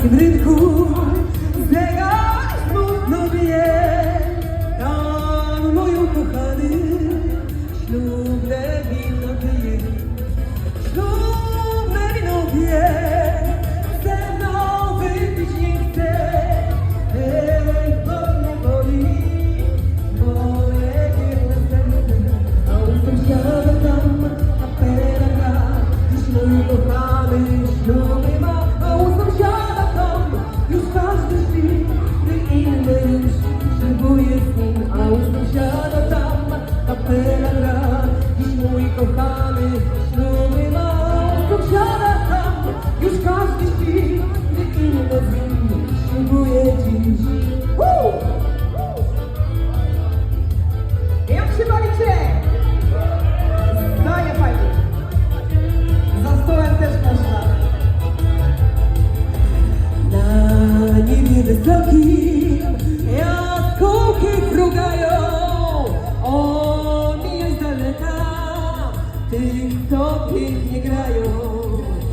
드는 굴 내가 kochany, 덮인 비가요.